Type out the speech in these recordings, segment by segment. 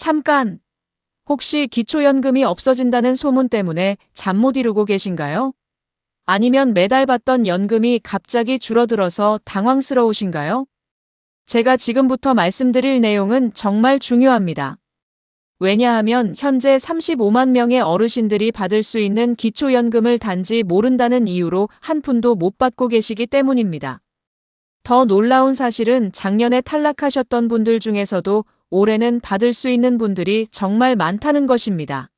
잠깐! 혹시 기초연금이 없어진다는 소문 때문에 잠 못 이루고 계신가요? 아니면 매달 받던 연금이 갑자기 줄어들어서 당황스러우신가요? 제가 지금부터 말씀드릴 내용은 정말 중요합니다. 왜냐하면 현재 35만 명의 어르신들이 받을 수 있는 기초연금을 단지 모른다는 이유로 한 푼도 못 받고 계시기 때문입니다. 더 놀라운 사실은 작년에 탈락하셨던 분들 중에서도 올해는 받을 수 있는 분들이 정말 많다는 것입니다.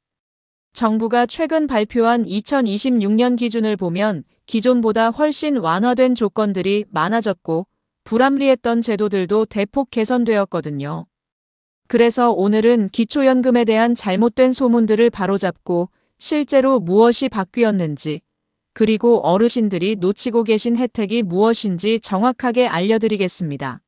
정부가 최근 발표한 2026년 기준을 보면 기존보다 훨씬 완화된 조건들이 많아졌고 불합리했던 제도들도 대폭 개선되었거든요. 그래서 오늘은 기초연금에 대한 잘못된 소문들을 바로잡고 실제로 무엇이 바뀌었는지, 그리고 어르신들이 놓치고 계신 혜택이 무엇인지 정확하게 알려드리겠습니다.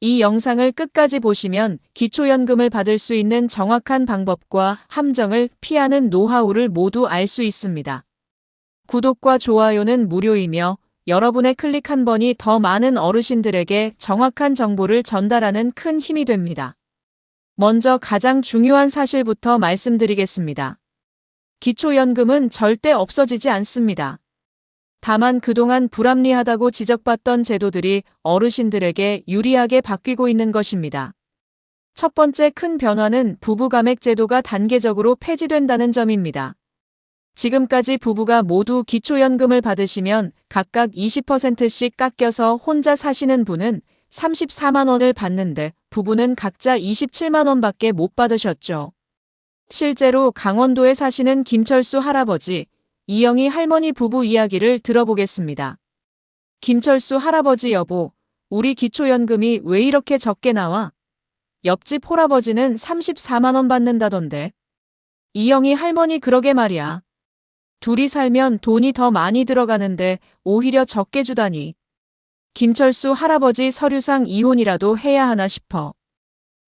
이 영상을 끝까지 보시면 기초연금을 받을 수 있는 정확한 방법과 함정을 피하는 노하우를 모두 알 수 있습니다. 구독과 좋아요는 무료이며 여러분의 클릭 한 번이 더 많은 어르신들에게 정확한 정보를 전달하는 큰 힘이 됩니다. 먼저 가장 중요한 사실부터 말씀드리겠습니다. 기초연금은 절대 없어지지 않습니다. 다만 그동안 불합리하다고 지적받던 제도들이 어르신들에게 유리하게 바뀌고 있는 것입니다. 첫 번째 큰 변화는 부부감액 제도가 단계적으로 폐지된다는 점입니다. 지금까지 부부가 모두 기초연금을 받으시면 각각 20%씩 깎여서 혼자 사시는 분은 34만 원을 받는데 부부는 각자 27만 원밖에 못 받으셨죠. 실제로 강원도에 사시는 김철수 할아버지, 이영희 할머니 부부 이야기를 들어보겠습니다. 김철수 할아버지 여보, 우리 기초연금이 왜 이렇게 적게 나와? 옆집 홀아버지는 34만 원 받는다던데. 이영희 할머니 그러게 말이야. 둘이 살면 돈이 더 많이 들어가는데 오히려 적게 주다니. 김철수 할아버지 서류상 이혼이라도 해야 하나 싶어.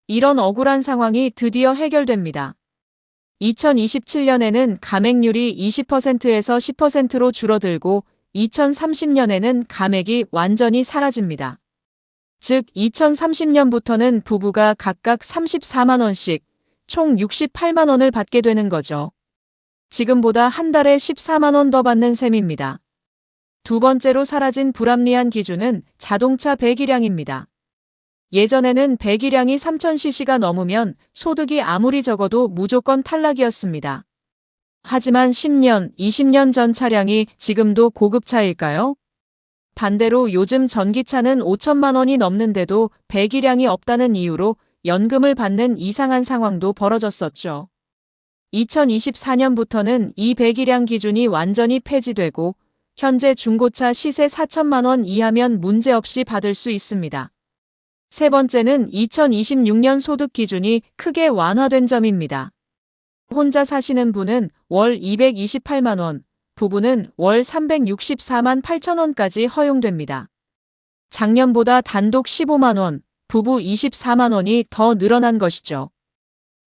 이런 억울한 상황이 드디어 해결됩니다. 2027년에는 감액률이 20%에서 10%로 줄어들고 2030년에는 감액이 완전히 사라집니다. 즉 2030년부터는 부부가 각각 34만원씩 총 68만원을 받게 되는 거죠. 지금보다 한 달에 14만원 더 받는 셈입니다. 두 번째로 사라진 불합리한 기준은 자동차 배기량입니다. 예전에는 배기량이 3000cc가 넘으면 소득이 아무리 적어도 무조건 탈락이었습니다. 하지만 10년, 20년 전 차량이 지금도 고급차일까요? 반대로 요즘 전기차는 5천만 원이 넘는데도 배기량이 없다는 이유로 연금을 받는 이상한 상황도 벌어졌었죠. 2024년부터는 이 배기량 기준이 완전히 폐지되고 현재 중고차 시세 4천만 원 이하면 문제없이 받을 수 있습니다. 세 번째는 2026년 소득 기준이 크게 완화된 점입니다. 혼자 사시는 분은 월 228만 원, 부부는 월 364만 8천 원까지 허용됩니다. 작년보다 단독 15만 원, 부부 24만 원이 더 늘어난 것이죠.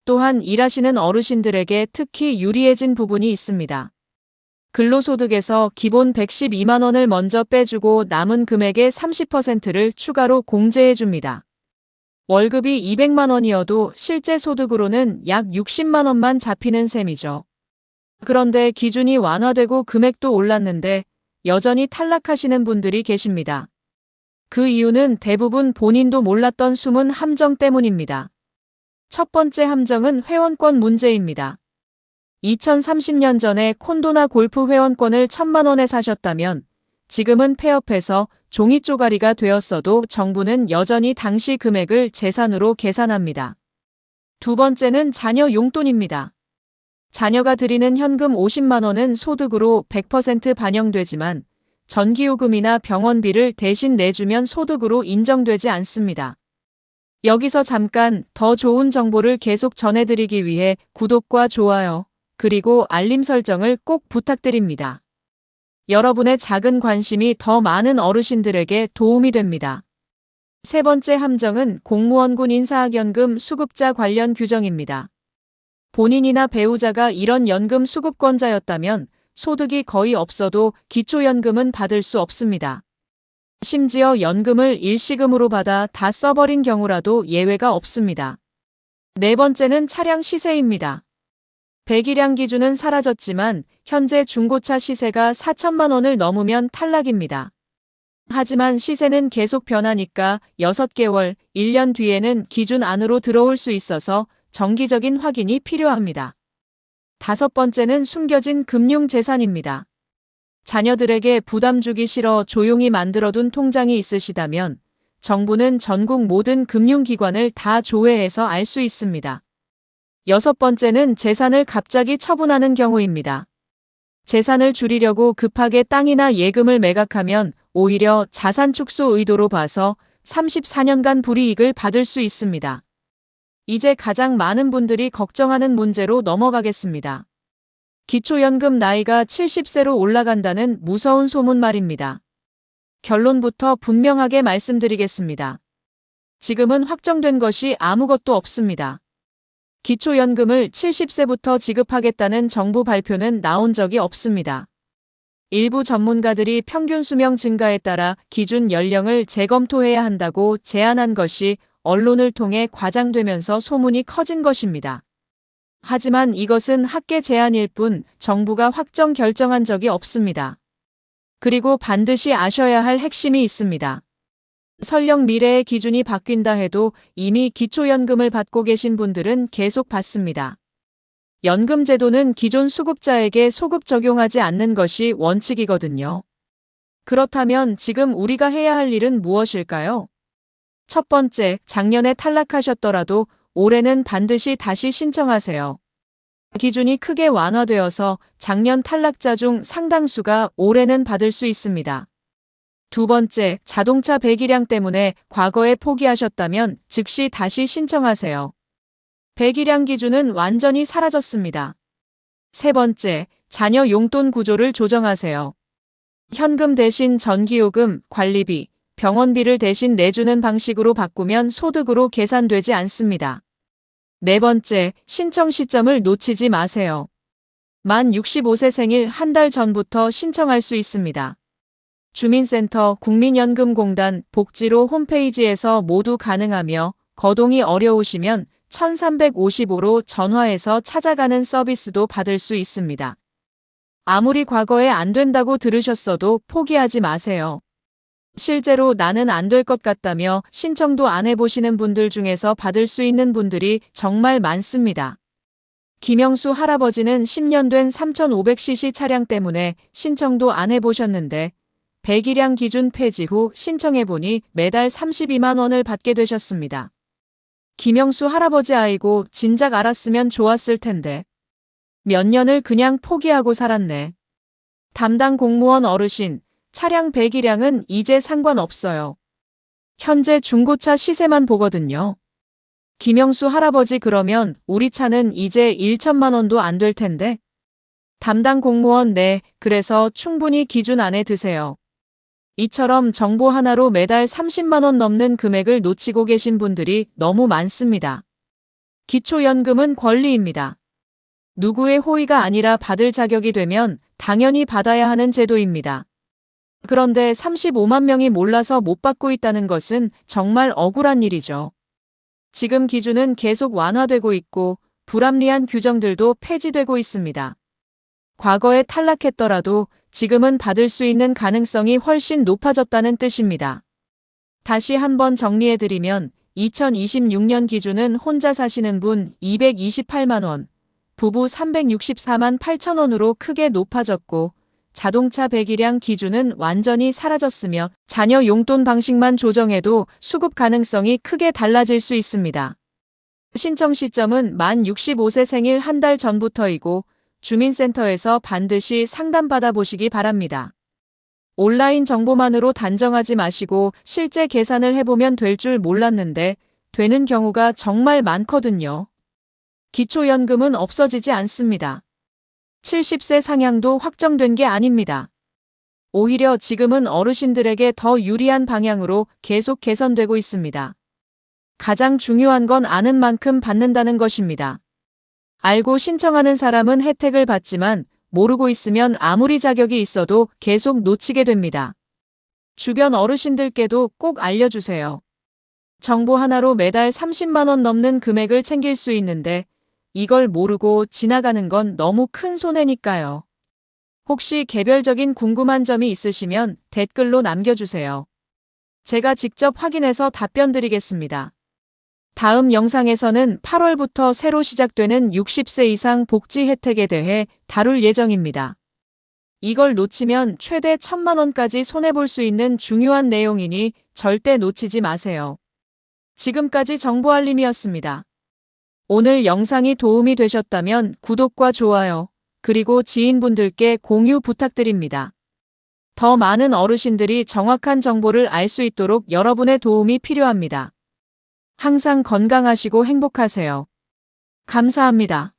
또한 일하시는 어르신들에게 특히 유리해진 부분이 있습니다. 근로소득에서 기본 112만 원을 먼저 빼주고 남은 금액의 30%를 추가로 공제해 줍니다. 월급이 200만 원이어도 실제 소득으로는 약 60만 원만 잡히는 셈이죠. 그런데 기준이 완화되고 금액도 올랐는데 여전히 탈락하시는 분들이 계십니다. 그 이유는 대부분 본인도 몰랐던 숨은 함정 때문입니다. 첫 번째 함정은 회원권 문제입니다. 2030년 전에 콘도나 골프 회원권을 천만 원에 사셨다면 지금은 폐업해서 종이 쪼가리가 되었어도 정부는 여전히 당시 금액을 재산으로 계산합니다. 두 번째는 자녀 용돈입니다. 자녀가 드리는 현금 50만 원은 소득으로 100% 반영되지만 전기요금이나 병원비를 대신 내주면 소득으로 인정되지 않습니다. 여기서 잠깐 더 좋은 정보를 계속 전해드리기 위해 구독과 좋아요, 그리고 알림 설정을 꼭 부탁드립니다. 여러분의 작은 관심이 더 많은 어르신들에게 도움이 됩니다. 세 번째 함정은 공무원군 인사학연금 수급자 관련 규정입니다. 본인이나 배우자가 이런 연금 수급권자였다면 소득이 거의 없어도 기초연금은 받을 수 없습니다. 심지어 연금을 일시금으로 받아 다 써버린 경우라도 예외가 없습니다. 네 번째는 차량 시세입니다. 배기량 기준은 사라졌지만 현재 중고차 시세가 4천만 원을 넘으면 탈락입니다. 하지만 시세는 계속 변하니까 6개월, 1년 뒤에는 기준 안으로 들어올 수 있어서 정기적인 확인이 필요합니다. 다섯 번째는 숨겨진 금융 재산입니다. 자녀들에게 부담 주기 싫어 조용히 만들어둔 통장이 있으시다면 정부는 전국 모든 금융기관을 다 조회해서 알 수 있습니다. 여섯 번째는 재산을 갑자기 처분하는 경우입니다. 재산을 줄이려고 급하게 땅이나 예금을 매각하면 오히려 자산 축소 의도로 봐서 34년간 불이익을 받을 수 있습니다. 이제 가장 많은 분들이 걱정하는 문제로 넘어가겠습니다. 기초연금 나이가 70세로 올라간다는 무서운 소문 말입니다. 결론부터 분명하게 말씀드리겠습니다. 지금은 확정된 것이 아무것도 없습니다. 기초연금을 70세부터 지급하겠다는 정부 발표는 나온 적이 없습니다. 일부 전문가들이 평균 수명 증가에 따라 기준 연령을 재검토해야 한다고 제안한 것이 언론을 통해 과장되면서 소문이 커진 것입니다. 하지만 이것은 학계 제안일 뿐 정부가 확정 결정한 적이 없습니다. 그리고 반드시 아셔야 할 핵심이 있습니다. 설령 미래의 기준이 바뀐다 해도 이미 기초연금을 받고 계신 분들은 계속 받습니다. 연금 제도는 기존 수급자에게 소급 적용하지 않는 것이 원칙이거든요. 그렇다면 지금 우리가 해야 할 일은 무엇일까요? 첫 번째, 작년에 탈락하셨더라도 올해는 반드시 다시 신청하세요. 기준이 크게 완화되어서 작년 탈락자 중 상당수가 올해는 받을 수 있습니다. 두 번째, 자동차 배기량 때문에 과거에 포기하셨다면 즉시 다시 신청하세요. 배기량 기준은 완전히 사라졌습니다. 세 번째, 자녀 용돈 구조를 조정하세요. 현금 대신 전기요금, 관리비, 병원비를 대신 내주는 방식으로 바꾸면 소득으로 계산되지 않습니다. 네 번째, 신청 시점을 놓치지 마세요. 만 65세 생일 한 달 전부터 신청할 수 있습니다. 주민센터, 국민연금공단, 복지로 홈페이지에서 모두 가능하며 거동이 어려우시면 1355로 전화해서 찾아가는 서비스도 받을 수 있습니다. 아무리 과거에 안 된다고 들으셨어도 포기하지 마세요. 실제로 나는 안 될 것 같다며 신청도 안 해보시는 분들 중에서 받을 수 있는 분들이 정말 많습니다. 김영수 할아버지는 10년 된 3500cc 차량 때문에 신청도 안 해보셨는데 배기량 기준 폐지 후 신청해보니 매달 32만 원을 받게 되셨습니다. 김영수 할아버지 아이고 진작 알았으면 좋았을 텐데. 몇 년을 그냥 포기하고 살았네. 담당 공무원 어르신, 차량 배기량은 이제 상관없어요. 현재 중고차 시세만 보거든요. 김영수 할아버지 그러면 우리 차는 이제 1천만 원도 안 될 텐데. 담당 공무원 네, 그래서 충분히 기준 안에 드세요. 이처럼 정보 하나로 매달 30만 원 넘는 금액을 놓치고 계신 분들이 너무 많습니다. 기초연금은 권리입니다. 누구의 호의가 아니라 받을 자격이 되면 당연히 받아야 하는 제도입니다. 그런데 35만 명이 몰라서 못 받고 있다는 것은 정말 억울한 일이죠. 지금 기준은 계속 완화되고 있고 불합리한 규정들도 폐지되고 있습니다. 과거에 탈락했더라도 지금은 받을 수 있는 가능성이 훨씬 높아졌다는 뜻입니다. 다시 한번 정리해드리면 2026년 기준은 혼자 사시는 분 228만원, 부부 364만 8천원으로 크게 높아졌고 자동차 배기량 기준은 완전히 사라졌으며 자녀 용돈 방식만 조정해도 수급 가능성이 크게 달라질 수 있습니다. 신청 시점은 만 65세 생일 한 달 전부터이고 주민센터에서 반드시 상담받아 보시기 바랍니다. 온라인 정보만으로 단정하지 마시고 실제 계산을 해보면 될 줄 몰랐는데 되는 경우가 정말 많거든요. 기초연금은 없어지지 않습니다. 70세 상향도 확정된 게 아닙니다. 오히려 지금은 어르신들에게 더 유리한 방향으로 계속 개선되고 있습니다. 가장 중요한 건 아는 만큼 받는다는 것입니다. 알고 신청하는 사람은 혜택을 받지만 모르고 있으면 아무리 자격이 있어도 계속 놓치게 됩니다. 주변 어르신들께도 꼭 알려주세요. 정보 하나로 매달 30만원 넘는 금액을 챙길 수 있는데 이걸 모르고 지나가는 건 너무 큰 손해니까요. 혹시 개별적인 궁금한 점이 있으시면 댓글로 남겨주세요. 제가 직접 확인해서 답변 드리겠습니다. 다음 영상에서는 8월부터 새로 시작되는 60세 이상 복지 혜택에 대해 다룰 예정입니다. 이걸 놓치면 최대 1000만원까지 손해볼 수 있는 중요한 내용이니 절대 놓치지 마세요. 지금까지 정보알림이었습니다. 오늘 영상이 도움이 되셨다면 구독과 좋아요, 그리고 지인분들께 공유 부탁드립니다. 더 많은 어르신들이 정확한 정보를 알 수 있도록 여러분의 도움이 필요합니다. 항상 건강하시고 행복하세요. 감사합니다.